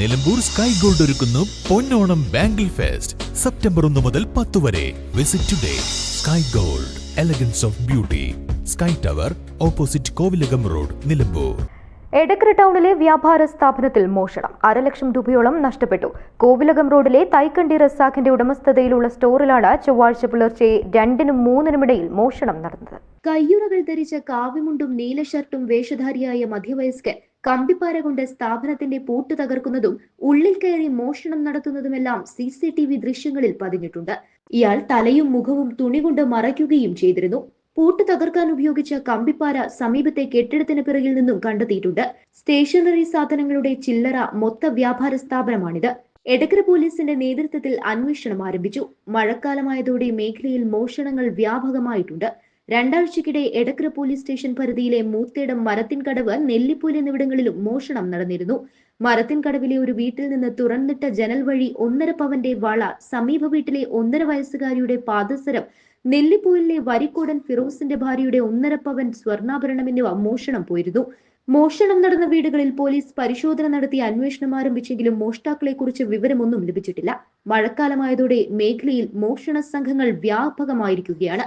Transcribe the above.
Nilambur sky gold ഒരുക്കുന്നു പൊന്നോണം bangle fest September ഒന്ന് മുതൽ പത്ത് വരെ. Visit today Sky Gold elegance of beauty Sky Tower opposite Kovilakam road Nilambur Edakkara ടൗണിലെ വ്യാപാര സ്ഥാപനത്തിൽ മോഷണം. അരലക്ഷം രൂപയോളം നഷ്ടപ്പെട്ടു. കോവിലകം റോഡിലെ തൈക്കണ്ടി റസാഖിന്റെ ഉടമസ്ഥതയിലുള്ള സ്റ്റോറിലാണ് ചൊവ്വാഴ്ച പുലർച്ചെ രണ്ടിനും മൂന്നിനുമിടയിൽ മോഷണം നടന്നത്. കയ്യുറകൾ ധരിച്ച കാവിമുണ്ടും നീല ഷർട്ടും വേഷധാരിയായ മധ്യവയസ്കൻ കമ്പിപ്പാര കൊണ്ട് സ്ഥാപനത്തിന്റെ പൂട്ട് തകർക്കുന്നതും ഉള്ളിൽ കയറി മോഷണം നടത്തുന്നതുമെല്ലാം സി സി ടി വി ദൃശ്യങ്ങളിൽ പതിഞ്ഞിട്ടുണ്ട്. ഇയാൾ തലയും മുഖവും തുണി കൊണ്ട് മറയ്ക്കുകയും ചെയ്തിരുന്നു. പൂട്ട് തകർക്കാൻ ഉപയോഗിച്ച കമ്പിപ്പാര സമീപത്തെ കെട്ടിടത്തിന് പിറകിൽ നിന്നും കണ്ടെത്തിയിട്ടുണ്ട്. സ്റ്റേഷനറി സാധനങ്ങളുടെ ചില്ലറ മൊത്ത വ്യാപാര സ്ഥാപനമാണിത്. എടക്കര പോലീസിന്റെ നേതൃത്വത്തിൽ അന്വേഷണം ആരംഭിച്ചു. മഴക്കാലമായതോടെ മേഖലയിൽ മോഷണങ്ങൾ വ്യാപകമായിട്ടുണ്ട്. രണ്ടാഴ്ചക്കിടെ എടക്കര പോലീസ് സ്റ്റേഷൻ പരിധിയിലെ മൂത്തേടം മരത്തിൻകടവ് നെല്ലിപ്പൂൽ എന്നിവിടങ്ങളിലും മോഷണം നടന്നിരുന്നു. മരത്തിൻകടവിലെ ഒരു വീട്ടിൽ നിന്ന് തുറന്നിട്ട ജനൽ വഴി ഒന്നര പവന്റെ വള സമീപ വീട്ടിലെ ഒന്നര വയസ്സുകാരിയുടെ പാദസരം നെല്ലിപ്പൂലിലെ വരിക്കോടൻ ഫിറോസിന്റെ ഭാര്യയുടെ ഒന്നര പവൻ സ്വർണാഭരണം എന്നിവ മോഷണം പോയിരുന്നു. മോഷണം നടന്ന വീടുകളിൽ പോലീസ് പരിശോധന നടത്തി അന്വേഷണം ആരംഭിച്ചെങ്കിലും മോഷ്ടാക്കളെ കുറിച്ച് വിവരമൊന്നും ലഭിച്ചിട്ടില്ല. മഴക്കാലമായതോടെ മേഖലയിൽ മോഷണ സംഘങ്ങൾ വ്യാപകമായിരിക്കുകയാണ്.